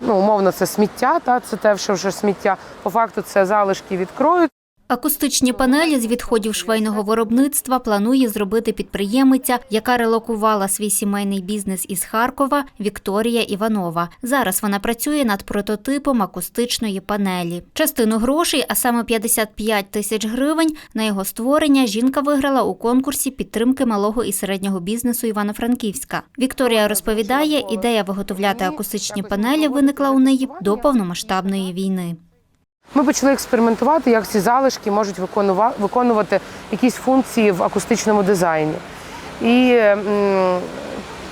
Ну, умовно, це сміття, та це те, що вже сміття. По факту це залишки від крою. Акустичні панелі з відходів швейного виробництва планує зробити підприємиця, яка релокувала свій сімейний бізнес із Харкова Вікторія Іванова. Зараз вона працює над прототипом акустичної панелі. Частину грошей, а саме 55 тисяч гривень, на його створення жінка виграла у конкурсі підтримки малого і середнього бізнесу Івано-Франківська. Вікторія розповідає, ідея виготовляти акустичні панелі виникла у неї до повномасштабної війни. Ми почали експериментувати, як ці залишки можуть виконува- виконувати якісь функції в акустичному дизайні. І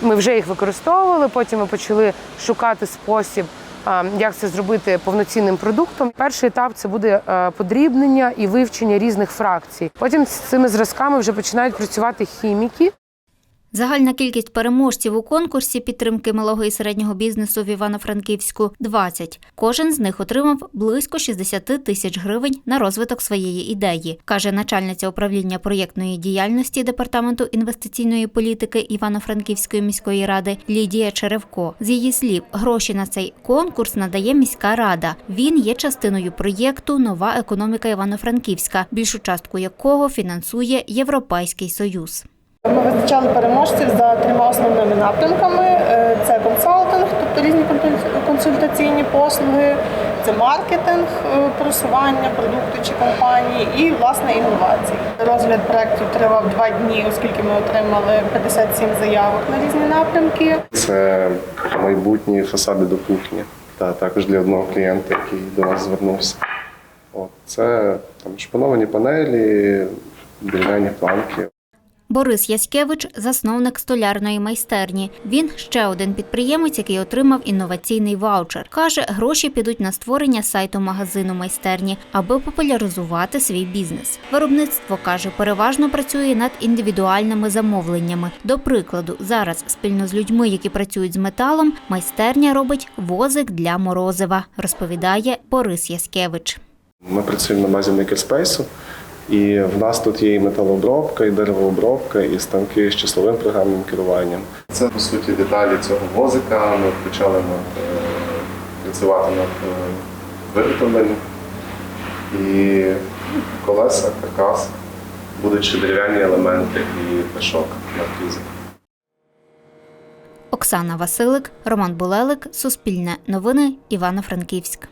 ми вже їх використовували. Потім ми почали шукати спосіб, як це зробити повноцінним продуктом. Перший етап це буде подрібнення і вивчення різних фракцій. Потім з цими зразками вже починають працювати хіміки. Загальна кількість переможців у конкурсі підтримки малого і середнього бізнесу в Івано-Франківську 20. Кожен з них отримав близько 60 тисяч гривень на розвиток своєї ідеї, каже начальниця управління проєктної діяльності департаменту інвестиційної політики Івано-Франківської міської ради Лідія Черевко. З її слів, гроші на цей конкурс надає міська рада. Він є частиною проєкту Нова економіка Івано-Франківська, більшу частку якого фінансує Європейський Союз. Ми визначали переможців за трьома основними напрямками: Е, це консалтинг, тобто різні консультаційні послуги, це маркетинг, е, просування продукту чи компанії і власне інновації. Розгляд проекту тривав два дні, оскільки ми отримали 57 заявок на різні напрямки. Це майбутні фасади до кухні, та також для одного клієнта, який до нас звернувся. От, це там шпановані панелі, дерев'яні планки. Борис Яськевич засновник столярної майстерні. Він ще один підприємець, який отримав інноваційний ваучер. Каже, гроші підуть на створення сайту магазину майстерні, аби популяризувати свій бізнес. Виробництво каже, переважно працює над індивідуальними замовленнями. До прикладу, зараз спільно з людьми, які працюють з металом, майстерня робить возик для морозива, розповідає Борис Яськевич. Ми працюємо на базі Makerspace, і в нас тут є і металообробка, і деревообробка, і станки з числовим програмним керуванням. Це по суті деталі цього возика. Ми почали над, е, працювати над е, виготовленням. І колеса, каркас, будуть ще дерев'яні елементи і пешок на фрізах. Оксана Василик, Роман Булелик, Суспільне новини, Івано-Франківськ.